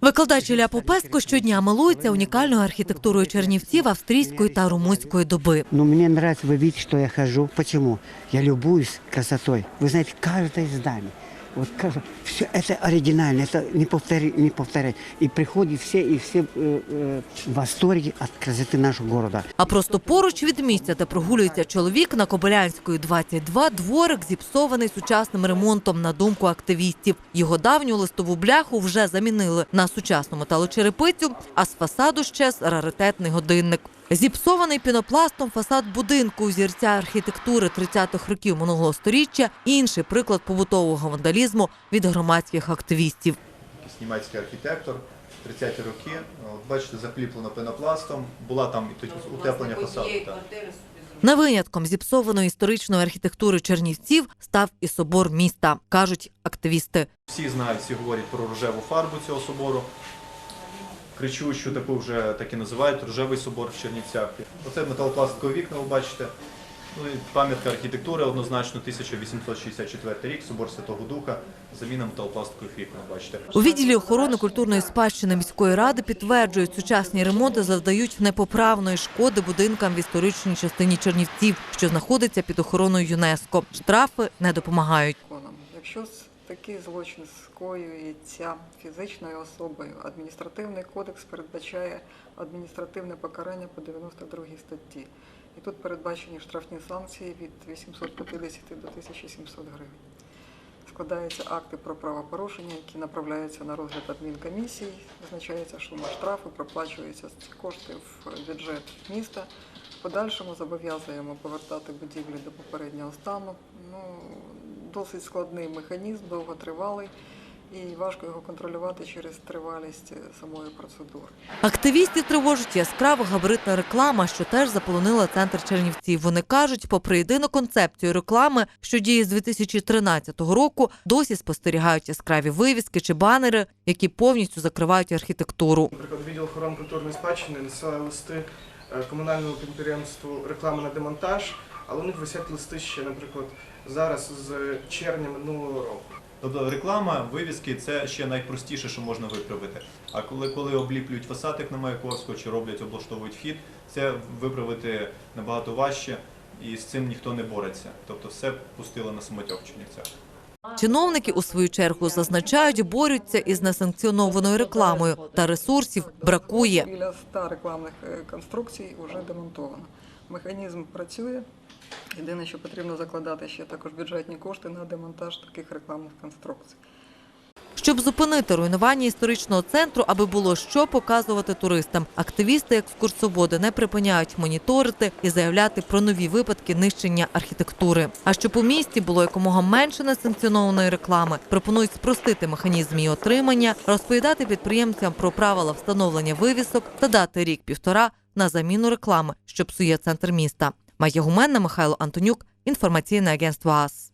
Викладач Ілля Попеско щодня милується унікальною архітектурою чернівців австрійської та румунської доби. Ну мені подобається видите, что я хожу. Чому? Я любуюсь красотою. Ви знаєте, кожне здание, вот каждое, все это оригинально, это не повторить, не повторять. И приходят все, и все э, э, в восторге от красоты нашего города. А просто поруч від місця, де прогулюється чоловік на Кобилянської 22, дворик зіпсований сучасним ремонтом на думку активістів. Його давню листову бляху вже замінили на сучасну металочерепицю, а з фасаду щез раритетний годинник. Зіпсований пінопластом фасад будинку зірця архітектури 30-х років минулого сторіччя – інший приклад побутового вандалізму від громадських активістів. німецький архітектор, 30-ті роки. От бачите, закліплено пенопластом. Була там і тоді утеплення фасаду. Так. Не винятком зіпсованої історичної архітектури Чернівців став і собор міста, кажуть активісти. Всі знають, всі говорять про рожеву фарбу цього собору. Кричущу таку вже так і називають рожевий собор в Чернівцях. Оце металопластикові вікна, ви бачите. Ну і пам'ятка архітектури однозначно 1864 рік, собор Святого Духа, заміна металопластикових вікон, бачите. У відділі охорони культурної спадщини міської ради підтверджують, сучасні ремонти завдають непоправної шкоди будинкам в історичній частині Чернівців, що знаходиться під охороною ЮНЕСКо. Штрафи не допомагають. Якщо такий злочин скоюється фізичною особою, адміністративний кодекс передбачає адміністративне покарання по 92 статті. І тут передбачені штрафні санкції від 850 до 1700 гривень. Складаються акти про правопорушення, які направляються на розгляд адмінкомісії. Визначається сума штрафу, проплачуються кошти в бюджет міста. В подальшому зобов'язуємо повертати будівлі до попереднього стану. Ну, досить складний механізм, довготривалий, і важко його контролювати через тривалість е, самої процедури. Активістів тривожить яскрава габаритна реклама, що теж заполонила центр Чернівців. Вони кажуть, попри єдину концепцію реклами, що діє з 2013 року, досі спостерігають яскраві вивіски чи банери, які повністю закривають архітектуру. Наприклад, відділ охорони культурної спадщини надсилає листи е, комунальному підприємству реклама на демонтаж, але у них висять листи ще, наприклад, зараз з червня минулого року. Тобто реклама, вивіски це ще найпростіше, що можна виправити. А коли, коли обліплюють фасад, як на Маяковського, чи роблять, облаштовують вхід, це виправити набагато важче, і з цим ніхто не бореться. Тобто все пустили на самотьок в Чернівцях. Чиновники у свою чергу зазначають, борються із несанкціонованою рекламою та ресурсів бракує. Біля 100 рекламних е, конструкцій вже демонтовано. Механізм працює. Єдине, що потрібно закладати ще також бюджетні кошти на демонтаж таких рекламних конструкцій. Щоб зупинити руйнування історичного центру, аби було що показувати туристам, активісти екскурсоводи не припиняють моніторити і заявляти про нові випадки нищення архітектури. А щоб у місті було якомога менше несанкціонованої реклами, пропонують спростити механізм її отримання, розповідати підприємцям про правила встановлення вивісок та дати рік-півтора на заміну реклами, що псує центр міста. Майя Гуменна, Михайло Антонюк, інформаційне агентство АС.